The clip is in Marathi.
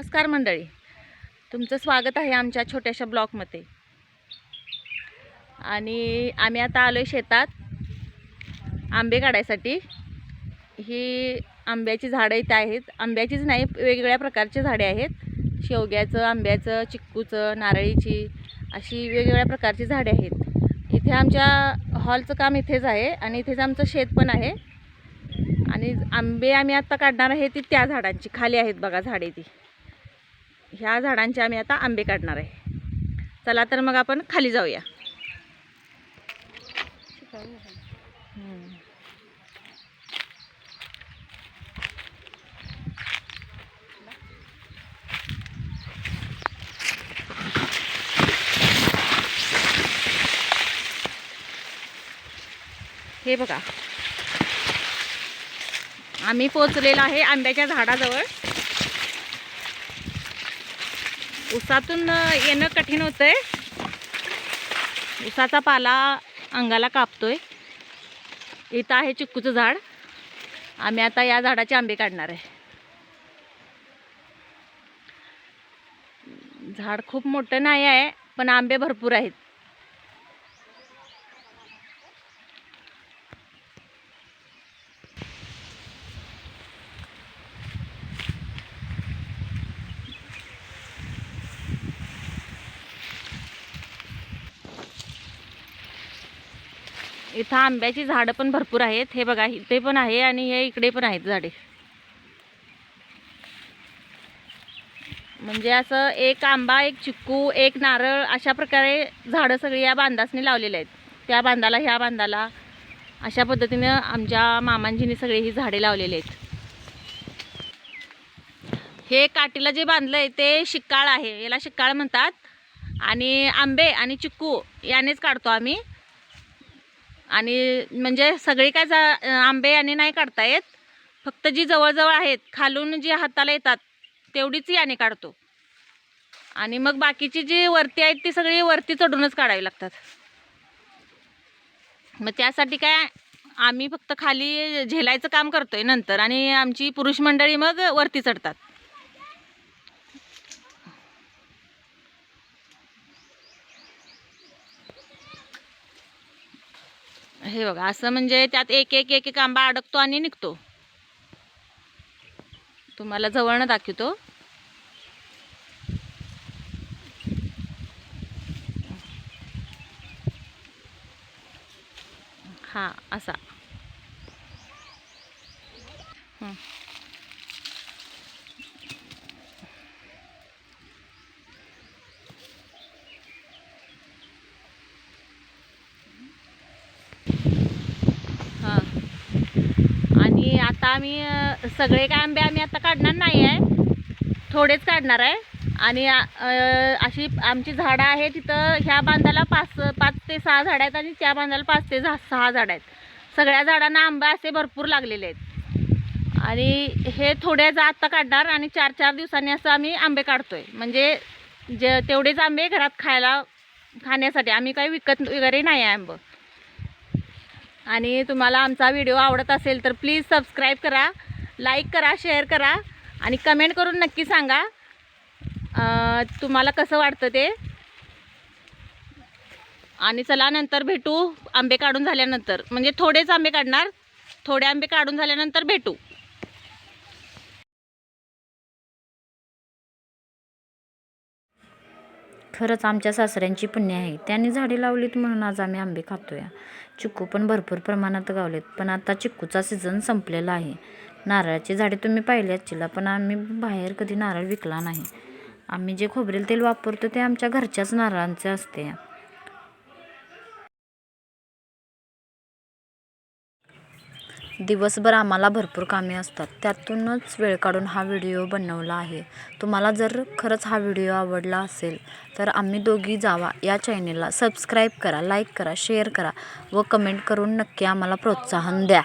नमस्कार मंडळी. तुमचं स्वागत आहे आमच्या छोट्याशा ब्लॉकमध्ये आणि आम्ही आता आलो आहे शेतात आंबे काढायसाठी. ही आंब्याची झाडं इथे आहेत. आंब्याचीच नाही वेगवेगळ्या प्रकारची झाडे आहेत. शेवग्याचं आंब्याचं चिक्कूचं नारळीची अशी वेगवेगळ्या प्रकारची झाडे आहेत. इथे आमच्या हॉलचं काम इथेच आहे आणि इथेच आमचं शेत पण आहे. आणि आंबे आम्ही आत्ता काढणार आहे ती त्या झाडांची. खाली आहेत बघा झाडे ती. ह्या झाडांचे आम्ही आता आंबे काढणार आहे. चला तर मग आपण खाली जाऊया. हे बघा. आम्ही पोचलेलो आहे आंब्याच्या झाडाजवळ. उसातून येणं कठीण होतंय. उसाचा पाला अंगाला कापतोय. इथं आहे चिक्कूचं झाड. आम्ही आता या झाडाचे आंबे काढणार आहे. झाड खूप मोठं नाही आहे पण आंबे भरपूर आहेत. इथं आंब्याची झाडं पण भरपूर आहेत. हे बघा इथे पण आहे आणि हे इकडे पण आहेत झाडे. म्हणजे असं एक आंबा एक चिक्कू एक नारळ अशा प्रकारे झाडं सगळी या बांधासनी लावलेली आहेत. त्या बांधाला ह्या बांधाला अशा पद्धतीनं आमच्या मामांजीने सगळी ही झाडे लावलेली आहेत. हे काठीला जे बांधलं आहे ते शिक्काळ आहे. याला शिक्काळ म्हणतात. आणि आंबे आणि चिक्कू यानेच काढतो आम्ही. आणि म्हणजे सगळी काय जा आंबे याने नाही काढता येत. फक्त जी जवळजवळ आहेत खालून जी हाताला येतात तेवढीच याने काढतो. आणि मग बाकीची जी वरती आहेत ती सगळी वरती चढूनच काढावी लागतात. मग त्यासाठी काय आम्ही फक्त खाली झेलायचं काम करतोय नंतर आणि आमची पुरुष मंडळी मग वरती चढतात. हे बघा असं म्हणजे त्यात एक एक एक एक आंबा अडकतो आणि निघतो. तुम्हाला जवळनं दाखवतो. हा असा हं. हां आणि आता आम्ही सगळे काय आंबे आम्ही आता काढणार नाही आहे. थोडेच काढणार आहे. आणि अशी आमची झाडं आहे तिथं ह्या बांधाला पाच पाच ते सहा झाडं आहेत आणि त्या बांधाला पाच ते झा- सहा झाडं आहेत. सगळ्या झाडांना आंबे असे भरपूर लागलेले आहेत. आणि हे थोड्या आत्ता काढणार आणि चार चार दिवसांनी असं आम्ही आंबे काढतो आहे म्हणजे जे तेवढेच आंबे घरात खायला खाण्यासाठी. आम्ही काही विकत वगैरे नाही आहे आंबं. आणि तुम्हाला आमचा व्हिडिओ आवडत असेल तर प्लीज सबस्क्राईब करा लाईक करा शेअर करा आणि कमेंट करून नक्की सांगा. तुम्हाला कसं वाटतं ते? आणि चला नंतर भेटू आंबे काढून झाल्यानंतर. म्हणजे थोडेच आंबे काढणार थोडे आंबे काढून झाल्यानंतर भेटू. खरंच आमच्या सासऱ्यांची पुण्य आहे. त्यांनी झाडे लावलीत म्हणून आज आम्ही आंबे खातोय. चिक्कू पण भरपूर प्रमाणात गावलेत पण आता चिक्कूचा सीझन संपलेला आहे. नारळाची झाडे तुम्ही पाहिली असतील पण आम्ही बाहेर कधी नारळ विकला नाही. आम्ही जे खोबरेल तेल वापरतो ते आमच्या घरच्याच नारळांचे असते. दिवसभर आम्हाला भरपूर कामे असतात. त्यातूनच वेळ काढून हा व्हिडिओ बनवला आहे. तुम्हाला जर खरंच हा व्हिडिओ आवडला असेल तर आम्ही दोघी जावा या चॅनेलला सबस्क्राईब करा लाईक करा शेअर करा व कमेंट करून नक्की आम्हाला प्रोत्साहन द्या.